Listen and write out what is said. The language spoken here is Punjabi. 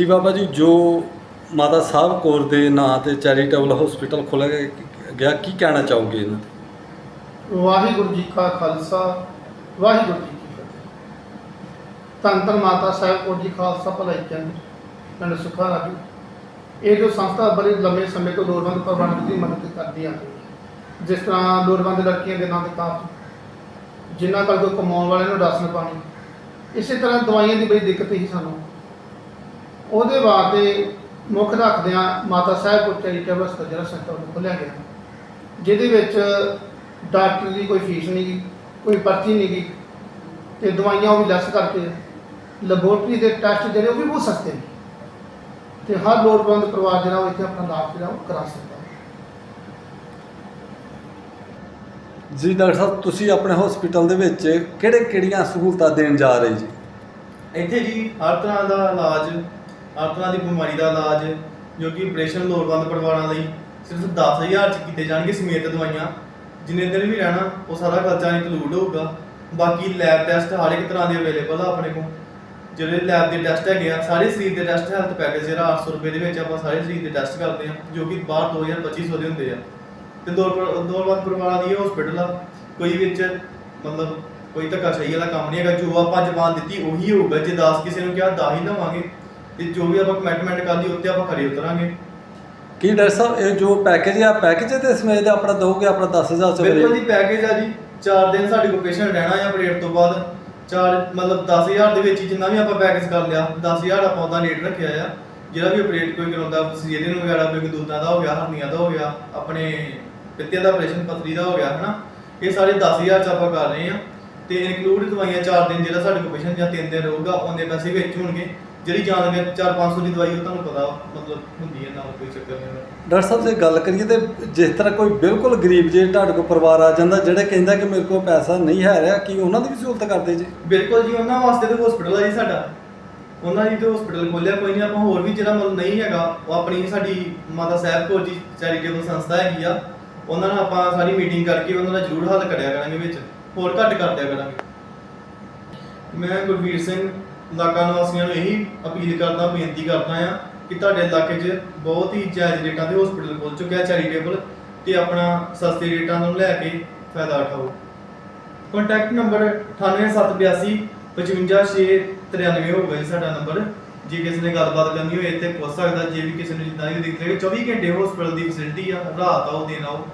ਜੀ ਬਾਬਾ ਜੀ, ਜੋ ਮਾਤਾ ਸਾਹਿਬ ਕੌਰ ਦੇ ਨਾਂ ਤੇ ਚੈਰੀਟੇਬਲ ਹਸਪੀਟਲ ਖੋਲ੍ਹਿਆ ਗਿਆ ਕੀ ਕਹਿਣਾ ਚਾਹੋਗੇ ਇਹਨਾਂ ਤੇ? ਵਾਹਿਗੁਰੂ ਜੀ ਕਾ ਖਾਲਸਾ, ਵਾਹਿਗੁਰੂ ਜੀ ਕੀ ਫਤਿਹ। ਧੰਨ ਧੰਨ ਮਾਤਾ ਸਾਹਿਬ ਕੌਰ ਜੀ, ਖਾਲਸਾ ਭਲਾਈ ਚੰਦ, ਪਿੰਡ ਸੁਖਾ ਰਾਜੂ ਇਹ ਜੋ ਸੰਸਥਾ ਬੜੇ ਲੰਮੇ ਸਮੇਂ ਤੋਂ ਲੋੜਵੰਦ ਪਰਿਵਾਰਾਂ ਦੀ ਮਦਦ ਕਰਦੀ ਆ ਜਿਸ ਤਰ੍ਹਾਂ ਲੋੜਵੰਦ ਲੜਕੀਆਂ ਦੇ ਨਾਂ ਤੇ ਕਾਫੀ ਜਿਨ੍ਹਾਂ ਕੋਲ ਕੋਈ ਕਮਾਉਣ ਵਾਲੇ ਨੂੰ ਰਾਸ਼ਨ ਪਾਣੀ, ਇਸੇ ਤਰ੍ਹਾਂ ਦਵਾਈਆਂ ਦੀ ਬੜੀ ਦਿੱਕਤ ਸੀ ਸਾਨੂੰ। ਉਹਦੇ ਵਾਸਤੇ ਮੁੱਖ ਰੱਖਦਿਆਂ ਮਾਤਾ ਸਾਹਿਬ ਕੌਰ ਚੈਰੀਟੇਬਲ ਹਸਪਤਾਲ ਜਿਹੜਾ ਸੰਸਥਾ ਵੱਲੋਂ ਖੋਲ੍ਹਿਆ ਗਿਆ। ਜਿਹਦੇ ਵਿੱਚ ਡਾਕਟਰ ਦੀ ਕੋਈ ਫੀਸ ਨਹੀਂ ਗੀ ਕੋਈ ਪਰਚੀ ਨਹੀਂ ਗੀ ਤੇ ਦਵਾਈਆਂ ਉਹ ਵੀ ਲੈਸ ਕਰਕੇ ਲੈਬੋਰਟਰੀ ਦੇ ਟੈਸਟ ਜਿਹੜੇ ਉਹ ਵੀ ਬਹੁਤ ਸਸਤੇ ਨੇ। ਤੇ ਹਰ ਲੋੜਵੰਦ ਪਰਿਵਾਰ ਜਿਹੜਾ ਉਹ ਇੱਥੇ ਆਪਣਾ ਇਲਾਜ ਜਿਹੜਾ ਉਹ ਕਰਾ ਸਕਦਾ ਜੀ ਡਾਕਟਰ ਸਾਹਿਬ ਤੁਸੀਂ ਆਪਣੇ ਹਸਪੀਟਲ ਦੇ ਵਿੱਚ ਕਿਹੜੇ ਕਿਹੜੀਆਂ ਸਹੂਲਤਾਂ ਦੇਣ ਜਾ ਰਹੇ ਜੀ? ਇੱਥੇ ਜੀ ਹਰ ਤਰ੍ਹਾਂ ਦਾ ਇਲਾਜ ਹਰ ਤਰ੍ਹਾਂ ਦੀ ਬਿਮਾਰੀ ਦਾ ਇਲਾਜ, ਜੋ ਕਿ ਆਪਰੇਸ਼ਨ ਲੋੜਵੰਦ ਪਰਿਵਾਰਾਂ ਲਈ ਸਿਰਫ 10000 ਚ ਕੀਤੇ ਜਾਣਗੇ ਸਮੇਤ ਦਵਾਈਆਂ। ਜਿੰਨੇ ਦਿਨ ਵੀ ਰਹਿਣਾ, ਉਹ ਸਾਰਾ ਖਰਚਾ ਇਨਕਲੂਡ ਹੋਊਗਾ। ਬਾਕੀ ਲੈਬ ਟੈਸਟ ਹਰ ਇੱਕ ਤਰ੍ਹਾਂ ਦੇ ਅਵੇਲੇਬਲ ਆ ਆਪਣੇ ਕੋਲ। ਜਿਹੜੇ ਲੈਬ ਦੇ ਟੈਸਟ ਹੈਗੇ ਆ, ਸਾਰੇ ਸਰੀਰ ਦੇ ਟੈਸਟ ਹੈਲਥ ਪੈਕੇਜ ਜਿਹੜਾ 800 ਰੁਪਏ ਦੇ ਵਿੱਚ ਆਪਾਂ ਸਾਰੇ ਸਰੀਰ ਦੇ ਟੈਸਟ ਕਰਦੇ ਆ, ਜੋ ਕਿ ਬਾਹਰ 2000 2500 ਦੇ ਹੁੰਦੇ ਆ। ਤੇ ਦੋ ਲੋੜਵੰਦ ਪਰਿਵਾਰਾਂ ਦੀ ਹਸਪੀਟਲ ਆ। ਕੋਈ ਵਿੱਚ ਮਤਲਬ ਕੋਈ ਧੱਕਾਸ਼ਾਹੀ ਵਾਲਾ ਕੰਮ ਨਹੀਂ ਹੈਗਾ, ਜੋ ਆਪਾਂ ਜ਼ਬਾਨ ਦਿੱਤੀ ਉਹੀ ਹੋਊਗਾ। ਜੇ 10 ਕਿਸੇ ਨੂੰ ਕਿਹਾ 10 ਹੀ ਲਵਾਂਗੇ। ਤੇ ਜੋ ਵੀ ਆਪਾਂ ਕਮਿਟਮੈਂਟ ਕਰਦੀ ਉੱਤੇ ਆਪਾਂ ਖਰੇ ਉਤਰਾਂਗੇ। ਕੀ ਡਾਕਟਰ ਸਾਹਿਬ ਇਹ ਜੋ ਪੈਕੇਜ ਆ ਪੈਕੇਜ ਤੇ ਸਮੇਤ ਆਪਣਾ ਦੋਗੇ ਆਪਣਾ 10000 ਚ ਬਿਲਕੁਲ ਜੀ ਪੈਕੇਜ ਆ ਜੀ। 4 ਦਿਨ ਸਾਡੇ ਕੋਲ ਪੇਸ਼ੈਂਟ ਰਹਿਣਾ ਆ ਪਰੇਡ ਤੋਂ ਬਾਅਦ। 4 ਮਤਲਬ 10000 ਦੇ ਵਿੱਚ ਜਿੰਨਾ ਵੀ ਆਪਾਂ ਪੈਕੇਜ ਕਰ ਲਿਆ 10000 ਆਪਾਂ ਉਹਦਾ ਰੇਟ ਰੱਖਿਆ ਆ। ਜਿਹੜਾ ਵੀ ਆਪਰੇਟ ਕੋਈ ਕਰਾਉਂਦਾ ਸੀਜ਼ਨ ਵਗੈਰਾ ਕੋਈ ਗਦੂਦਾਂ ਦਾ ਹੋ ਗਿਆ ਹਰਨੀਆਂ ਦਾ ਹੋ ਗਿਆ ਆਪਣੇ ਪਿੱਤੇ ਦਾ ਆਪਰੇਸ਼ਨ ਪਥਰੀ ਦਾ ਹੋ ਗਿਆ ਹਨਾ? ਇਹ ਸਾਰੇ 10000 ਚ ਆਪਾਂ ਕਰ ਰਹੇ ਆ। ਤੇ ਇਨਕਲੂਡ ਦਵਾਈਆਂ 4 ਦਿਨ ਜਿਹੜਾ ਸਾਡੇ ਕੋਲ ਪੇਸ਼ੈਂਟ ਜਾਂ 3 ਦਿਨ ਰਹੂਗਾ ਉਹਨੇ ਪੈਸੇ ਵਿੱਚ ਹੋਣਗੇ। ਜਿਹੜੀ ਜਾਣ ਦੇ 4-500 ਦੀ ਦਵਾਈ ਉਹ ਤੁਹਾਨੂੰ ਪਤਾ ਮਤਲਬ ਹੁੰਦੀ ਹੈ ਨਾਲ ਕੋਈ ਚੱਕਰ ਨਹੀਂ ਹੁੰਦਾ ਡਾਕਟਰ ਸਾਹਿਬ ਜੇ ਗੱਲ ਕਰੀਏ ਤੇ ਜਿਸ ਤਰ੍ਹਾਂ ਕੋਈ ਬਿਲਕੁਲ ਗਰੀਬ ਜੇ ਤੁਹਾਡੇ ਕੋਲ ਪਰਿਵਾਰ ਆ ਜਾਂਦਾ ਜਿਹੜੇ ਕਹਿੰਦਾ ਕਿ ਮੇਰੇ ਕੋਲ ਪੈਸਾ ਨਹੀਂ ਹੈ ਰਿਹਾ ਕੀ ਉਹਨਾਂ ਦੀ ਵੀ ਸਹੂਲਤ ਕਰਦੇ ਜੀ? ਬਿਲਕੁਲ ਜੀ ਉਹਨਾਂ ਵਾਸਤੇ ਤੇ ਹਸਪੀਟਲ ਆ ਜੀ ਸਾਡਾ। ਉਹਨਾਂ ਦੀ ਤੇ ਹਸਪੀਟਲ ਖੋਲਿਆ ਕੋਈ ਨਹੀਂ ਆਪਾਂ ਹੋਰ ਵੀ ਜਿਹੜਾ ਮਤਲਬ ਨਹੀਂ ਹੈਗਾ ਉਹ ਆਪਣੀ ਸਾਡੀ ਮਾਤਾ ਸਾਹਿਬ ਕੌਰ ਜੀ ਚੈਰੀਟੇਬਲ ਸੰਸਥਾ ਹੈਗੀ ਆ ਉਹਨਾਂ ਨਾਲ ਆਪਾਂ ਸਾਰੀ ਮੀਟਿੰਗ ਕਰਕੇ ਉਹਨਾਂ ਦਾ ਜ਼ਰੂਰ ਹੱਲ ਕਰਿਆ ਕਰਾਂਗੇ ਵਿੱਚ ਹੋਰ ਘੱਟ ਕਰ ਦਿਆ ਕਰਾਂਗੇ। ਮੈਂ ਗੁਰਵੀਰ ਸਿੰਘ ਇਲਾਕਾ ਨਿਵਾਸੀਆਂ ਨੂੰ ਇਹੀ ਅਪੀਲ ਕਰਦਾ, ਬੇਨਤੀ ਕਰਦਾ ਆ ਕਿ ਤੁਹਾਡੇ ਇਲਾਕੇ 'ਚ ਬਹੁਤ ਹੀ ਜਾਇਜ਼ ਰੇਟਾਂ ਦੇ ਹਸਪੀਟਲ ਖੁੱਲ ਚੁੱਕਿਆ ਚੈਰੀਟੇਬਲ ਤੇ ਆਪਣਾ ਸਸਤੇ ਰੇਟਾਂ ਨੂੰ ਲੈ ਕੇ ਫਾਇਦਾ ਉਠਾਓ। ਕੰਟੈਕਟ ਨੰਬਰ 98782 55693 ਹੋਊਗਾ ਜੀ ਸਾਡਾ ਨੰਬਰ ਜੇ ਕਿਸੇ ਨੇ ਗੱਲਬਾਤ ਕਰਨੀ ਹੋਏ ਤੇ ਪੁੱਛ ਸਕਦਾ, ਜੇ ਵੀ ਕਿਸੇ ਨੂੰ ਜਿੱਦਾਂ ਦੀ ਦਿੱਕਤ ਹੈ 24 ਘੰਟੇ ਹਸਪੀਟਲ ਦੀ ਫੈਸਿਲਿਟੀ ਆ, ਰਾਤ ਆਓ, ਦਿਨ ਆਓ।